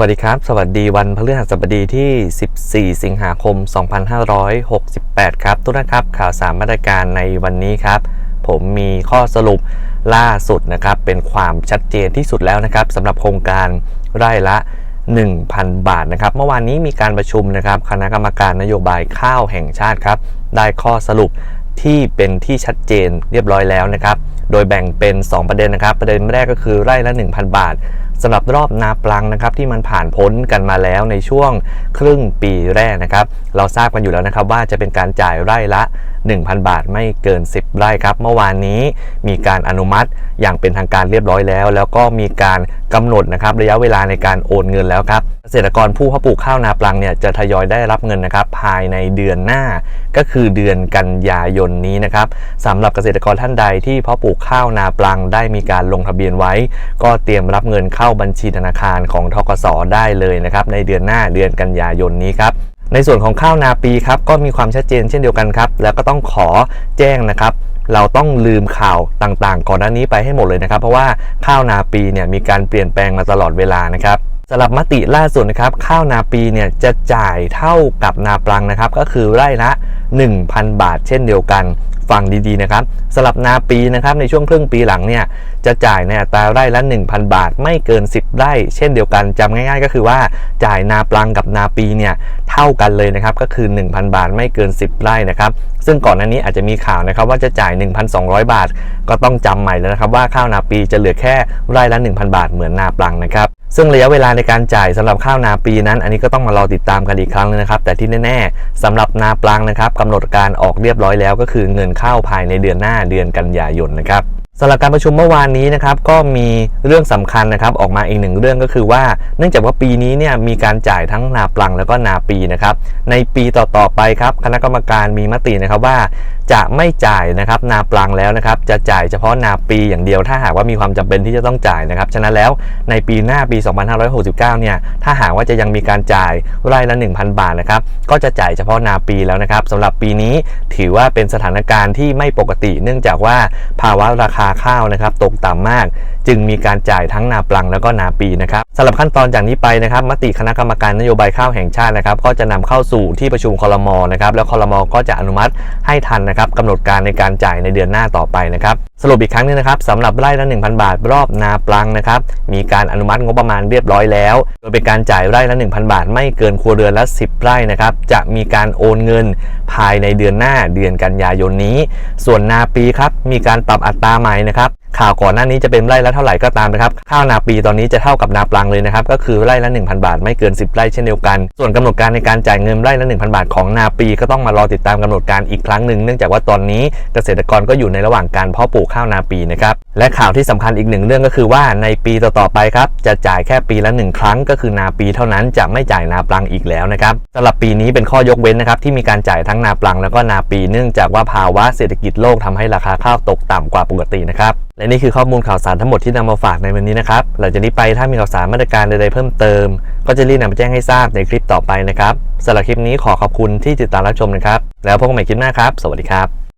วัสดีครับ สวัสดีวันพฤหัสบดีที่ 14 สิงหาคม 2568 ครับ ทุกท่านครับ ข่าวสารมาตรการในวันนี้ครับ ผมมีข้อสรุปล่าสุดนะครับ เป็นความชัดเจนที่สุดแล้วนะครับสำหรับโครงการไร่ละ 1,000 บาทนะครับ เมื่อวานนี้มีการประชุมนะครับ คณะกรรมการนโยบายข้าวแห่งชาติครับ ได้ข้อสรุปที่เป็นที่ชัดเจนเรียบร้อยแล้วนะครับ โดยแบ่งเป็น 2 ประเด็นนะครับ ประเด็นแรกก็คือไร่ละ 1,000 บาท สำหรับรอบนาปลังนะครับที่มันผ่านพ้นกันมาแล้วในช่วงครึ่งปีแรกนะครับ เราทราบกันอยู่แล้วนะครับว่าจะเป็นการจ่ายไร่ละ 1,000 บาทไม่เกิน 10 ไร่ครับ เมื่อวานนี้มีการอนุมัติอย่างเป็นทางการเรียบร้อยแล้ว แล้วก็มีการกำหนดนะครับระยะเวลาในการโอนเงินแล้วครับเกษตรกรผู้เพาะปลูกข้าวนาปลังเนี่ยจะทยอยได้รับเงินนะครับภายในเดือนหน้า ก็คือเดือนกันยายนนี้นะครับสำหรับเกษตรกรท่านใดที่เพาะปลูกข้าวนาปลังได้มีการลงทะเบียนไว้ ก็เตรียมรับเงินเข้าาบัญชีธนาคารของทกสได้เลยนะครับในเดือนหน้าเดือนกันยายนนี้ครับในส่วนของข้าวนาปีครับก็มีความชัดเจนเช่นเดียวกันครับ แล้วก็ต้องขอแจ้งนะครับ เราต้องลืมข่าวต่างๆ ก่อนหน้านี้ไปให้หมดเลยนะครับ เพราะว่าข้าวนาปีเนี่ยมีการเปลี่ยนแปลงมาตลอดเวลานะครับสำหรับมติล่าสุดนะครับ ข้าวนาปีเนี่ยจะจ่ายเท่ากับนาปลังนะครับ ก็คือไร่ละ1,000 บาทเช่นเดียวกัน ฟังดีๆนะครับสลับนาปีนะครับในช่วงครึ่งปีหลังเนี่ยจะจ่ายในอัตราไร่ละ 1,000 บาท ไม่เกิน 10 ไร่ เช่นเดียวกันจำง่าย ๆ ก็คือว่าจ่ายนาปลังกับนาปีเนี่ยเท่ากันเลยนะครับก็คือ 1,000 บาทไม่เกิน 10 ไร่นะครับซึ่งก่อนหน้านี้อาจจะมีข่าวนะครับว่าจะจ่าย 1,200 บาท ก็ต้องจำใหม่แล้วนะครับว่าข้าวนาปีจะเหลือแค่ไร่ละ 1,000 บาทเหมือนนาปลังนะครับซึ่งระยะเวลาในการจ่ายสำหรับข้าวนาปีนั้น อันนี้ก็ต้องมารอติดตามกันอีกครั้งนึงนะครับ แต่ที่แน่ ๆสำหรับนาปลังนะครับกำหนดการออกเรียบร้อยแล้วก็คือเงินเข้าภายในเดือนหน้าเดือนกันยายนนะครับ สำหรับการประชุมเมื่อวานนี้นะครับก็มีเรื่องสำคัญนะครับออกมาอีกหนึ่งเรื่องก็คือว่า เนื่องจากว่าปีนี้เนี่ยมีการจ่ายทั้งนาปลังแล้วก็นาปีนะครับในปีต่อๆไปครับคณะกรรมการมีมตินะครับว่า จะไม่จ่ายนะครับนาปลังแล้วนะครับจะจ่ายเฉพาะนาปีอย่างเดียว ถ้าหากว่ามีความจำเป็นที่จะต้องจ่ายนะครับฉะนั้นแล้วในปีหน้าปี 2569 เนี่ยถ้าหากว่าจะยังมีการจ่ายไร่ละ 1,000 บาทนะครับก็จะจ่ายเฉพาะนาปีแล้วนะครับสำหรับปีนี้ถือว่าเป็นสถานการณ์ที่ไม่ปกติ เนื่องจากว่าภาวะราคาข้าวนะครับตกต่ำมาก จึงมีการจ่ายทั้งนาปลังแล้วก็นาปีนะครับสำหรับขั้นตอนจากนี้ไปนะครับ มติคณะกรรมการนโยบายข้าวแห่งชาตินะครับ ก็จะนำเข้าสู่ที่ประชุมคลมอนะครับ แล้วคลมอก็จะอนุมัติให้ทันนะครับกำหนดการในการจ่ายในเดือนหน้าต่อไปนะครับสรุปอีกครั้งหนึงนะครับสำหรับไร่ละ1,000 บาท รอบนาปลังนะครับมีการอนุมัติงบประมาณเรียบร้อยแล้ว โดยเป็นการจ่ายไร่ละ 1,000 บาท ไม่เกินครัวเรือนละ 10 ไร่นะครับจะมีการโอนเงินภายในเดือนหน้าเดือนกันยายนนี้ ส่วนนาปีครับมีการปรับอัตราใหม่นะครับ ข่าวก่อนหน้านี้จะเป็นไร่ละเท่าไหร่ก็ตามนะครับ ข้าวนาปีตอนนี้จะเท่ากับนาปลังเลยนะครับ ก็คือไร่ละ 1,000 บาท ไม่เกิน 10 ไร่เช่นเดียวกัน ส่วนกำหนดการในการจ่ายเงินไร่ละ 1,000 บาทของนาปีก็ต้องมารอติดตามกำหนดการอีกครั้งหนึ่งเนื่องจากว่าตอนนี้เกษตรกรก็อยู่ในระหว่างการเพาะปลูกข้าวนาปีนะครับ และข่าวที่สำคัญอีกหนึ่งเรื่องก็คือว่าในปีต่อๆไปครับจะจ่ายแค่ปีละ 1 ครั้ง ก็คือนาปีเท่านั้นจะไม่จ่ายนาปลังอีกแล้วนะครับสำหรับปีนี้เป็นข้อยกเว้นนะครับที่มีการจ่ายทั้งนาปลังแล้วก็นาปี เนื่องจากว่าภาวะเศรษฐกิจโลกทำให้ราคาข้าวตกต่ำกว่าปกตินะครับ และนี่คือข้อมูลข่าวสารทั้งหมดที่นำมาฝากในวันนี้นะครับ หลังจากนี้ไปถ้ามีข่าวสารมาตรการใดๆเพิ่มเติม ก็จะรีบนำมาแจ้งให้ทราบในคลิปต่อไปนะครับสำหรับคลิปนี้ขอขอบคุณที่ติดตามรับชมนะครับ แล้วพบกันใหม่คลิปหน้าครับ สวัสดีครับ